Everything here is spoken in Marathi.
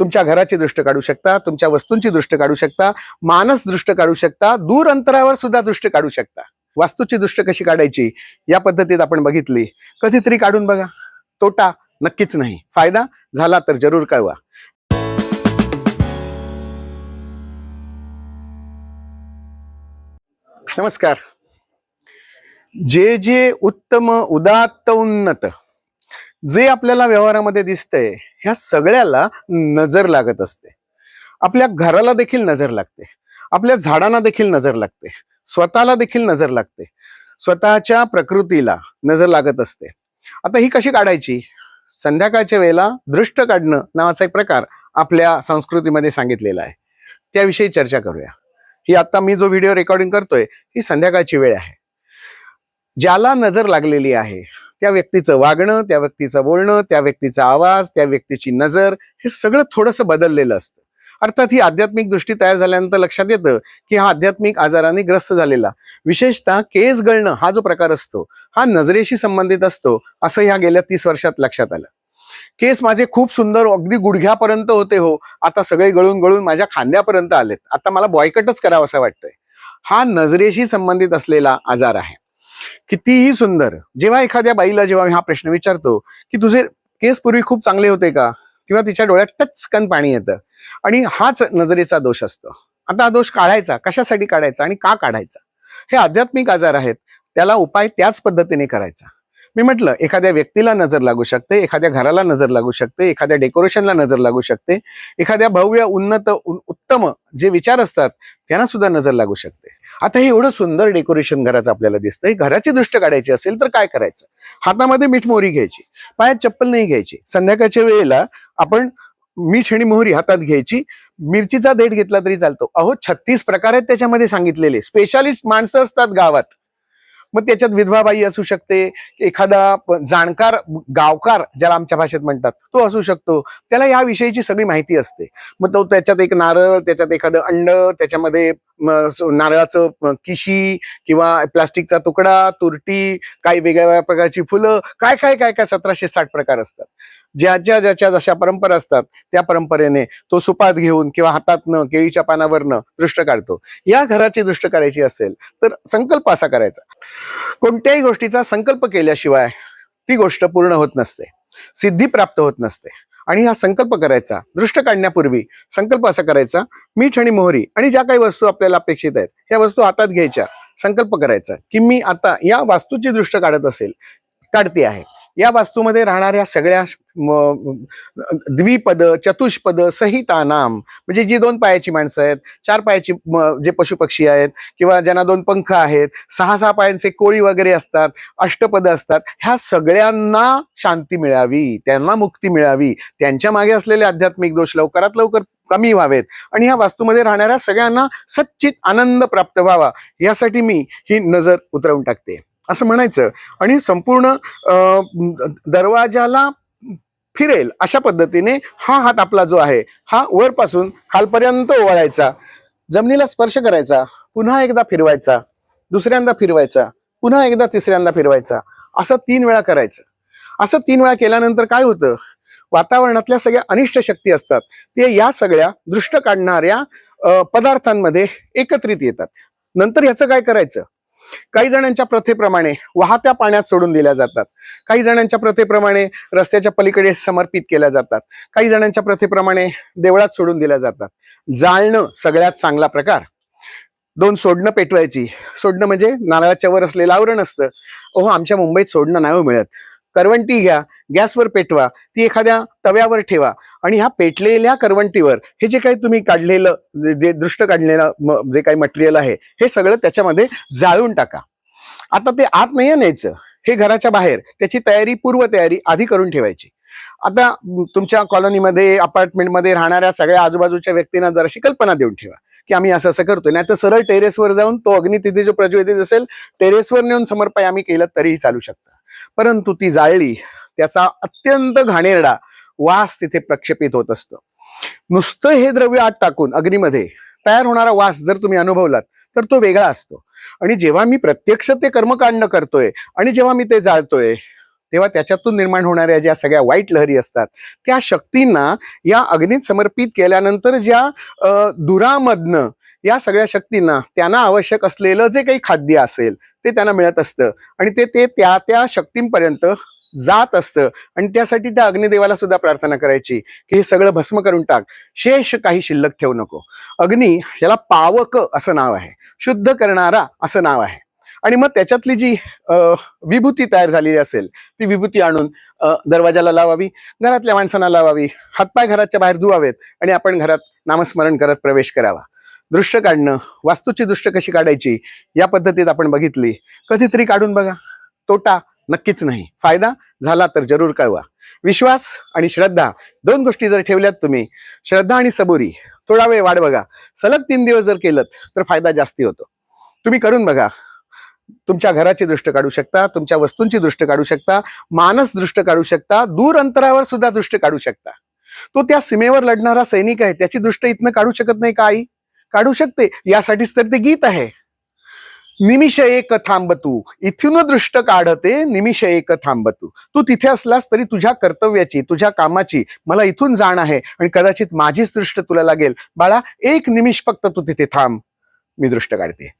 तुमच्या घराची दृष्ट काढू शकता तुमच्या वस्तूंची दृष्ट काढू शकता मानस दृष्ट काढू शकता दूर अंतरावर सुद्धा दृष्ट काढू शकता. वास्तूची दृष्ट कशी काढायची? या पद्धतीत आपण बघितली. कधीतरी काढून बघा. तोटा नक्कीच नाही. फायदा झाला तर जरूर कळवा. नमस्कार. जे जे उत्तम उदात्त उन्नत जे आपल्याला व्यवहारामध्ये दिसतंय ह्या सगळ्याला नजर लागत असते. आपल्या घराला देखील नजर लागते. आपल्या झाडांना देखील नजर लागते. स्वतःला देखील नजर लागते. स्वतःच्या प्रकृतीला नजर लागत असते. आता ही कशी काढायची? संध्याकाळच्या वेळेला दृष्ट काढणं नावाचा एक प्रकार आपल्या संस्कृतीमध्ये सांगितलेला आहे. त्याविषयी चर्चा करूया. ही आता मी जो व्हिडिओ रेकॉर्डिंग करतोय ही संध्याकाळची वेळ आहे. ज्याला नजर लागलेली आहे त्या व्यक्तीचं वागणं त्या व्यक्तीचं बोलणं त्या व्यक्तीचा आवाज त्या व्यक्तीची नजर हे सगळं थोडंसं बदललेलं असतं. अर्थात ही आध्यात्मिक दृष्टी तयार झाल्यानंतर लक्षात येतं की हा आध्यात्मिक आजाराने ग्रस्त झालेला. विशेषतः केस गळणं हा जो प्रकार असतो हा नजरेशी संबंधित असतो असं ह्या गेल्या तीस वर्षात लक्षात आलं. केस माझे खूप सुंदर अगदी गुडघ्यापर्यंत होते हो. आता सगळे गळून गळून माझ्या खांद्यापर्यंत आलेत. आता मला बॉयकटच करावं असं वाटतंय. हा नजरेशी संबंधित असलेला आजार आहे. कितीही सुंदर. जेव्हा एखाद्या बाईला जेव्हा मी हा प्रश्न विचारतो की तुझे केस पूर्वी खूप चांगले होते का? किंवा तिच्या डोळ्यात टचकन पाणी येतं. आणि हाच नजरेचा दोष असतो. आता हा दोष काढायचा कशासाठी काढायचा आणि का काढायचा? हे आध्यात्मिक आजार आहेत. त्याला उपाय त्याच पद्धतीने करायचा. मी म्हटलं एखाद्या व्यक्तीला नजर लागू शकते एखाद्या घराला नजर लागू शकते एखाद्या डेकोरेशनला नजर लागू शकते एखाद्या भव्य उन्नत उत्तम जे विचार असतात त्यांना सुद्धा नजर लागू शकते. आता हे एवढं सुंदर डेकोरेशन घराचं आपल्याला दिसतंय. घराची दृष्ट काढायची असेल तर काय करायचं? हातामध्ये मीठ मोहरी घ्यायची पायात चप्पल नाही घ्यायची. संध्याकाळच्या वेळेला आपण मीठ आणि मोहरी हातात घ्यायची. मिरचीचा देठ घेतला तरी चालतो. अहो छत्तीस प्रकार आहेत त्याच्यामध्ये सांगितलेले. स्पेशालिस्ट माणसं असतात गावात. मग त्याच्यात विधवाबाई असू शकते एखादा जाणकार गावकार ज्याला आमच्या भाषेत म्हणतात तो असू शकतो. त्याला या विषयीची सगळी माहिती असते. मग तो त्याच्यात एक नारळ त्याच्यात एखादं अंड त्याच्यामध्ये नारळाचं किशी किंवा प्लास्टिकचा तुकडा तुरटी काही वेगळ्या वेगळ्या प्रकारची फुलं काय काय काय काय सतराशे साठ प्रकार असतात. ज्याच्या ज्याच्या जशा परंपरा असतात त्या परंपरेने तो सुपात घेऊन किंवा हातातनं केळीच्या पानावरनं दृष्ट काढतो. या घराची दृष्ट काढायची असेल तर संकल्प असा करायचा. कोणत्याही गोष्टीचा संकल्प केल्याशिवाय ती गोष्ट पूर्ण होत नसते. सिद्धी प्राप्त होत नसते. आणि हा संकल्प करायचा दृष्ट काढण्यापूर्वी संकल्प असा करायचा मीठ आणि मोहरी आणि ज्या काही वस्तू आपल्याला अपेक्षित आहेत ह्या वस्तू हातात घ्यायच्या संकल्प करायचा की मी आता या वास्तूची दृष्ट काढत असेल काढते आहे. या वास्तूमध्ये राहणाऱ्या सगळ्या द्विपद चतुष्पद सहिता नाम म्हणजे जी दोन पायाची माणसं आहेत चार पायाची म, जे पशुपक्षी आहेत किंवा ज्यांना दोन पंख आहेत सहा सहा पायांचे कोळी वगैरे असतात अष्टपद असतात ह्या सगळ्यांना शांती मिळावी त्यांना मुक्ती मिळावी. त्यांच्या मागे असलेले आध्यात्मिक दोष लवकरात लवकर कमी व्हावेत. आणि ह्या वास्तूमध्ये राहणाऱ्या सगळ्यांना सच्चित आनंद प्राप्त व्हावा यासाठी मी ही नजर उतरवून टाकते. असं म्हणायचं. आणि संपूर्ण दरवाजाला फिरेल अशा पद्धतीने हा हात आपला जो आहे हा वरपासून खालपर्यंत ओवाळायचा जमिनीला स्पर्श करायचा पुन्हा एकदा फिरवायचा दुसऱ्यांदा फिरवायचा पुन्हा एकदा तिसऱ्यांदा फिरवायचा. असं तीन वेळा करायचं. असं तीन वेळा केल्यानंतर काय होतं? वातावरणातल्या सगळ्या अनिष्ट शक्ती असतात. ते या सगळ्या दृष्ट काढणाऱ्या पदार्थांमध्ये एकत्रित येतात. नंतर याचं काय करायचं? काही जणांच्या प्रथेप्रमाणे वाहत्या पाण्यात सोडून दिल्या जातात. काही जणांच्या प्रथेप्रमाणे रस्त्याच्या पलीकडे समर्पित केल्या जातात. काही जणांच्या प्रथेप्रमाणे देवळात सोडून दिल्या जातात. जाळणं सगळ्यात चांगला प्रकार. दोन सोडणं पेटवायची. सोडणं म्हणजे नारळाच्या वर असलेलं आवरण असतं. ओहो आमच्या मुंबईत सोडणं नाही हो मिळत. करवंटी घ्या गॅसवर पेटवा ती एखाद्या तव्यावर ठेवा. आणि ह्या पेटलेल्या करवंटीवर हे जे काही तुम्ही काढलेलं जे- दृष्ट काढलेलं जे काही मटेरियल आहे हे सगळं त्याच्यामध्ये जाळून टाका. आता ते आत नाही न्यायचं हे घराच्या बाहेर त्याची तयारी पूर्व तयारी आधी करून ठेवायची. आता तुमच्या कॉलनीमध्ये अपार्टमेंटमध्ये राहणाऱ्या सगळ्या आजूबाजूच्या व्यक्तींना जराशी कल्पना देऊन ठेवा की आम्ही असं असं करतोय. नाही तर सरळ टेरेसवर जाऊन तो अग्नी तिथे जो प्रज्वलित असेल टेरेसवर नेऊन समर्पय आम्ही केलं तरीही चालू शकतं. परंतु ती जाळली. त्याचा अत्यंत घाणेरडा वास तिथे प्रक्षेपित होत असतो. नुसतं हे द्रव्य आत टाकून अग्नीमध्ये तयार होणारा वास जर तुम्ही अनुभवलात तर तो वेगळा असतो. आणि जेव्हा मी प्रत्यक्ष ते कर्मकांड करतोय आणि जेव्हा मी ते जाळतोय तेव्हा त्याच्यातून निर्माण होणाऱ्या ज्या सगळ्या वाईट लहरी असतात त्या शक्तींना या अग्नीत समर्पित केल्यानंतर ज्या दुरामधनं या सगळ्या शक्तींना त्यांना आवश्यक असलेलं जे काही खाद्य असेल ते त्यांना मिळत असतं. आणि ते ते त्या त्या शक्तींपर्यंत जात असतं. आणि त्यासाठी त्या अग्निदेवाला सुद्धा प्रार्थना करायची की हे सगळं भस्म करून टाक. शेष काही शिल्लक ठेवू नको. अग्नी याला पावक असं नाव आहे. शुद्ध करणारा असं नाव आहे. आणि मग त्याच्यातली जी विभूती तयार झालेली असेल ती विभूती आणून दरवाजाला लावावी घरातल्या माणसांना लावावी हातपाय घराच्या बाहेर धुवावेत आणि आपण घरात नामस्मरण करत प्रवेश करावा. दृश्य काढणं वास्तूची दृष्ट कशी काढायची या पद्धतीत आपण बघितली. कधीतरी काढून बघा. तोटा नक्कीच नाही. फायदा झाला तर जरूर कळवा. विश्वास आणि श्रद्धा दोन गोष्टी जर ठेवल्यात तुम्ही श्रद्धा आणि सबुरी थोडा वेळ वाढ बघा. सलग तीन दिवस जर केलं तर फायदा जास्ती होतो. तुम्ही करून बघा. तुमच्या घराची दृष्ट काढू शकता तुमच्या वस्तूंची दृष्ट काढू शकता मानस दृष्ट काढू शकता दूर अंतरावर सुद्धा दृष्ट काढू शकता. तो त्या सीमेवर लढणारा सैनिक आहे त्याची दृष्ट इथनं काढू शकत नाही का आई? काढू शकते. यासाठीच तर ते गीत आहे. निमिष एक थांबतू. इथून दृष्ट काढते निमिष एक थांबतू. तू तिथे असलास तरी तुझ्या कर्तव्याची तुझ्या कामाची मला इथून जाण आहे आणि कदाचित माझीच दृष्ट तुला लागेल. बाळा एक निमिष फक्त तू तिथे थांब. मी दृष्ट काढते.